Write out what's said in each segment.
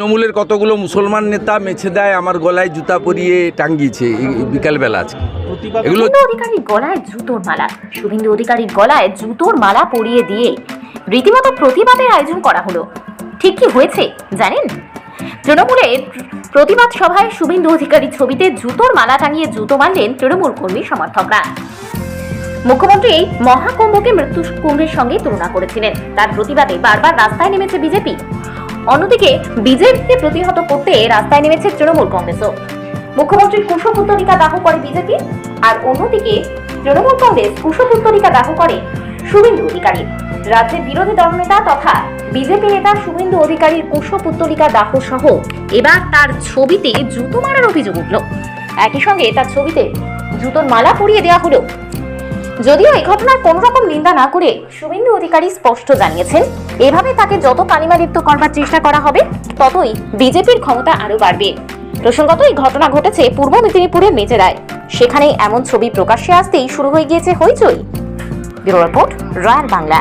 তৃণমূলের কতগুলো মুসলমান নেতা মেছে দেয় আমার গলায় জুতা পরিয়ে টাঙ্গিয়েছে বিকালবেলা আজকে। এগুলো অধিকারীর গলায় জুতোর মালা। শুভেন্দু অধিকারীর গলায় জুতোর মালা পরিয়ে দিয়ে রীতিমতো প্রতিবাদের আয়োজন করা হলো। ঠিক কি হয়েছে জানেন? তৃণমূলের প্রতিবাদ সভায় শুভেন্দু অধিকারীর ছবিতে জুতোর মালা টাঙিয়ে জুতো মারলেন তৃণমূল কর্মী সমর্থকরা। মুখ্যমন্ত্রী মহাকুম্ভকে মৃত্যু কুম্ভের সঙ্গে তুলনা করেছিলেন। তার প্রতিবাদে বারবার রাস্তায় নেমেছে বিজেপি। অন্যদিকে বিজেপিকে প্রতিহত করতে রাস্তায় নেমেছে তৃণমূল কংগ্রেসও। মুখ্যমন্ত্রীর কুশপুত্তরিকা দাহ করে বিজেপি, আর অন্যদিকে, তৃণমূল কংগ্রেস কুশপুত্তরিকা দাহ করে শুভেন্দু অধিকারী। রাজ্যের বিরোধী দলনেতা তথা বিজেপি নেতা শুভেন্দু অধিকারীর কুশপুত্তরিকা দাহ সহ এবার তার ছবিতে জুতো মারার অভিযোগ উঠল। একই সঙ্গে তার ছবিতে জুতোর মালা পরিয়ে দেওয়া হলো যদিও এই ঘটনার কোন রকম নিন্দা না করে শুভেন্দু অধিকারী স্পষ্ট জানিয়েছেন এভাবে তাকে যত কালিমালিপ্ত করবার চেষ্টা করা হবে ততই বিজেপির ক্ষমতা আরও বাড়বে। প্রসঙ্গত এই ঘটনা ঘটেছে পূর্ব মেদিনীপুরের মেজেরায়। সেখানে এমন ছবি প্রকাশ্যে আসতেই শুরু হয়ে গিয়েছে হইচই। Bureau report royal Bangla.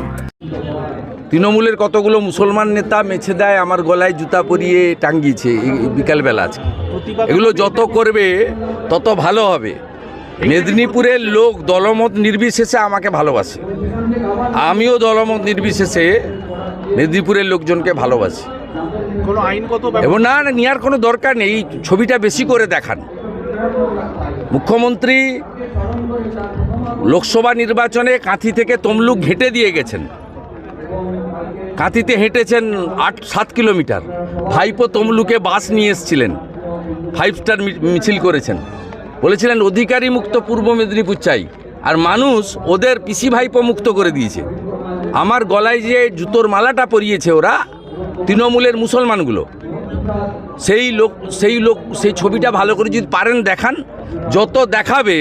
তৃণমূলের কতগুলো মুসলমান নেতা মেছে দেয় আমার গলায় জুতা পরিয়ে টাঙ্গিয়েছে বিকালবেলা আজকে। এগুলো যত করবে তত ভালো হবে। মেদিনীপুরের লোক দলমত নির্বিশেষে আমাকে ভালোবাসে। আমিও দলমত নির্বিশেষে মেদিনীপুরের লোকজনকে ভালোবাসি। কোনো আইনগত এবং না না নেওয়ার কোনো দরকার নেই এই ছবিটা বেশি করে দেখান। মুখ্যমন্ত্রী লোকসভা নির্বাচনে কাঁথি থেকে তমলুক ঘেঁটে দিয়ে গেছেন। কাঁথিতে হেঁটেছেন আট সাত কিলোমিটার। ভাইপো তমলুকে বাস নিয়ে এসছিলেন। ফাইভ স্টার মিছিল করেছেন। বলেছিলেন অধিকারী মুক্ত পূর্ব মেদিনীপুর চাই। আর মানুষ ওদের পিসি ভাইপো মুক্ত করে দিয়েছে। আমার গলায় যে জুতোর মালাটা পরিয়েছে ওরা তৃণমূলের মুসলমানগুলো সেই লোক সেই লোক সেই ছবিটা ভালো করে যদি পারেন দেখান যত দেখাবে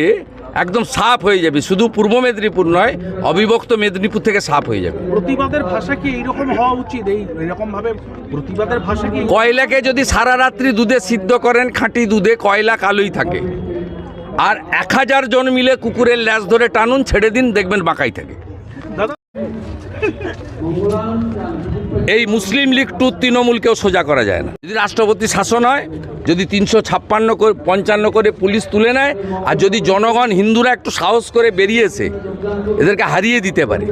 একদম সাফ হয়ে যাবে। শুধু পূর্ব মেদিনীপুর নয় অবিভক্ত মেদিনীপুর থেকে সাফ হয়ে যাবে। প্রতিবাদের ভাষা কি এইরকম হওয়া উচিত? এই এরকম ভাবে প্রতিবাদের ভাষা কি কয়লাকে যদি সারা রাত্রি দুধে সিদ্ধ করেন খাঁটি দুধে কয়লা কালোই থাকে। আর এক হাজার জন মিলে কুকুরের ল্যাস ধরে টানুন, ছেড়ে দিন, দেখবেন বাঁকাই থেকে। এই মুসলিম লীগ টু তৃণমূলকেও সোজা করা যায় না। যদি রাষ্ট্রপতি শাসন হয়, যদি তিনশো ছাপ্পান্ন করে, পঞ্চান্ন করে পুলিশ তুলে নেয়, আর যদি জনগণ হিন্দুরা একটু সাহস করে বেরিয়েছে, এদেরকে হারিয়ে দিতে পারে।